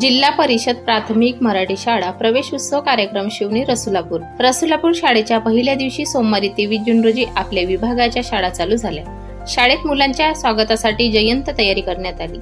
जिल्हा परिषद प्राथमिक मराठी शाळा प्रवेश उत्सव कार्यक्रम शिवणी रसुलापूर. रसुलापूर शाळेच्या पहिल्या दिवशी सोमवारी तेवीस जून रोजी आपल्या विभागाच्या शाळा चालू झाल्या. शाळेत मुलांच्या स्वागतासाठी जयंत तयारी करण्यात आली.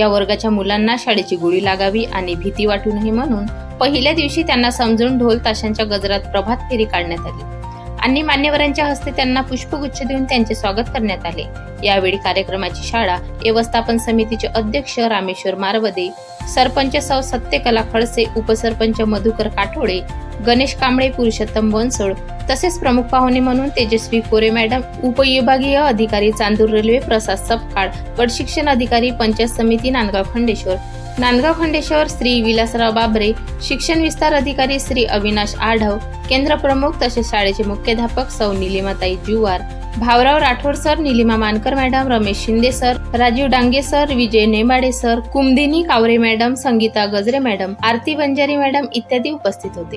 या वर्गाच्या मुलांना शाळेची गोळी लागावी आणि भीती वाटू नये म्हणून पहिल्या दिवशी त्यांना समजून ढोल ताशांच्या गजरात प्रभात फेरी काढण्यात आली. आणि मान्यवरांच्या हस्ते त्यांना पुष्पगुच्छ देऊन त्यांचे स्वागत करण्यात आले. यावेळी कार्यक्रमाची शाळा व्यवस्थापन समितीचे अध्यक्ष रामेश्वर मारवदे सरपंच सौ सत्यकला खडसे उपसरपंच मधुकर काठोडे गणेश कांबळे पुरुषोत्तम बनसोड. तसेच प्रमुख पाहुणे म्हणून तेजस्वी कोरे मॅडम उपविभागीय अधिकारी चांदूर रेल्वे प्रसाद सपकाळ गट शिक्षण अधिकारी पंचायत समिती नांदगाव खंडेश्वर. नांदगाव खंडेश्वर श्री विलासराव बाबरे शिक्षण विस्तार अधिकारी श्री अविनाश आढव केंद्र प्रमुख तसेच शाळेचे मुख्याध्यापक सौ Nilimatai Juwar Bhaorao Rathod sir Nilima Mankar madam Ramesh Shinde sir Rajiv Dange sir Vijay Nemade sir Kumudini Kaware madam Sangeeta Gajare madam Aarti Banjari madam इत्यादी उपस्थित होते.